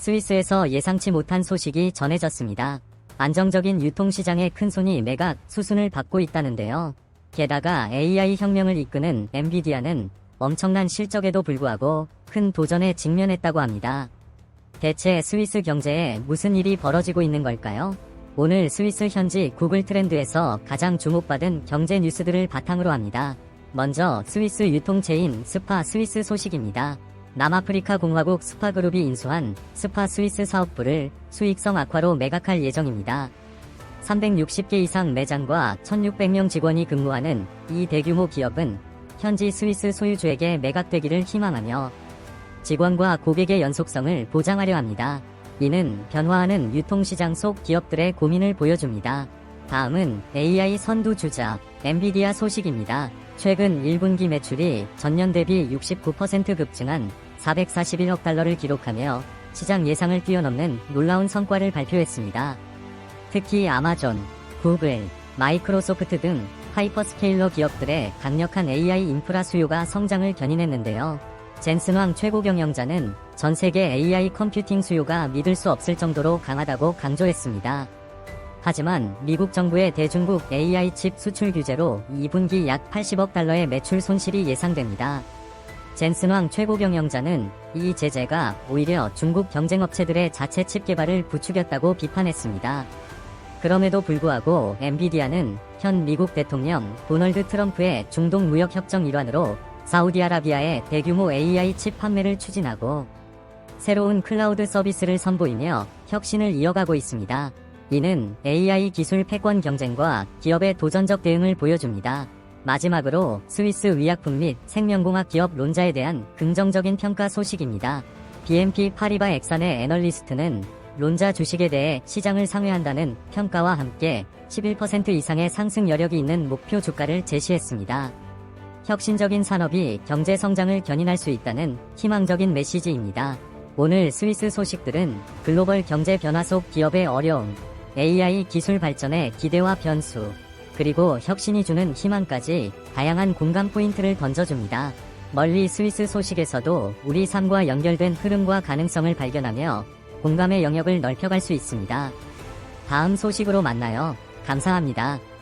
스위스에서 예상치 못한 소식이 전해졌습니다. 안정적인 유통시장의 큰 손이 매각, 수순을 받고 있다는데요. 게다가 AI 혁명을 이끄는 엔비디아는 엄청난 실적에도 불구하고 큰 도전에 직면했다고 합니다. 대체 스위스 경제에 무슨 일이 벌어지고 있는 걸까요? 오늘 스위스 현지 구글 트렌드에서 가장 주목받은 경제 뉴스들을 바탕으로 합니다. 먼저 스위스 유통체인 스파 스위스 소식입니다. 남아프리카 공화국 스파그룹이 인수한 스파 스위스 사업부를 수익성 악화로 매각할 예정입니다. 360개 이상 매장과 1600명 직원이 근무하는 이 대규모 기업은 현지 스위스 소유주에게 매각되기를 희망하며 직원과 고객의 연속성을 보장하려 합니다. 이는 변화하는 유통시장 속 기업들의 고민을 보여줍니다. 다음은 AI 선두주자 엔비디아 소식입니다. 최근 1분기 매출이 전년 대비 69% 급증한 441억 달러를 기록하며 시장 예상을 뛰어넘는 놀라운 성과를 발표했습니다. 특히 아마존, 구글, 마이크로소프트 등 하이퍼스케일러 기업들의 강력한 AI 인프라 수요가 성장을 견인했는데요. 젠슨왕 최고 경영자는 전 세계 AI 컴퓨팅 수요가 믿을 수 없을 정도로 강하다고 강조했습니다. 하지만 미국 정부의 대중국 AI 칩 수출 규제로 2분기 약 80억 달러의 매출 손실이 예상됩니다. 젠슨왕 최고 경영자는 이 제재가 오히려 중국 경쟁업체들의 자체 칩 개발을 부추겼다고 비판했습니다. 그럼에도 불구하고 엔비디아는 현 미국 대통령 도널드 트럼프의 중동 무역 협정 일환으로 사우디아라비아의 대규모 AI 칩 판매를 추진하고 새로운 클라우드 서비스를 선보이며 혁신을 이어가고 있습니다. 이는 AI 기술 패권 경쟁과 기업의 도전적 대응을 보여줍니다. 마지막으로 스위스 의약품 및 생명공학 기업 론자에 대한 긍정적인 평가 소식입니다. BNP 파리바 엑산의 애널리스트는 론자 주식에 대해 시장을 상회한다는 평가와 함께 11% 이상의 상승 여력이 있는 목표 주가를 제시했습니다. 혁신적인 산업이 경제 성장을 견인할 수 있다는 희망적인 메시지입니다. 오늘 스위스 소식들은 글로벌 경제 변화 속 기업의 어려움, AI 기술 발전의 기대와 변수, 그리고 혁신이 주는 희망까지 다양한 공감 포인트를 던져줍니다. 멀리 스위스 소식에서도 우리 삶과 연결된 흐름과 가능성을 발견하며 공감의 영역을 넓혀갈 수 있습니다. 다음 소식으로 만나요. 감사합니다.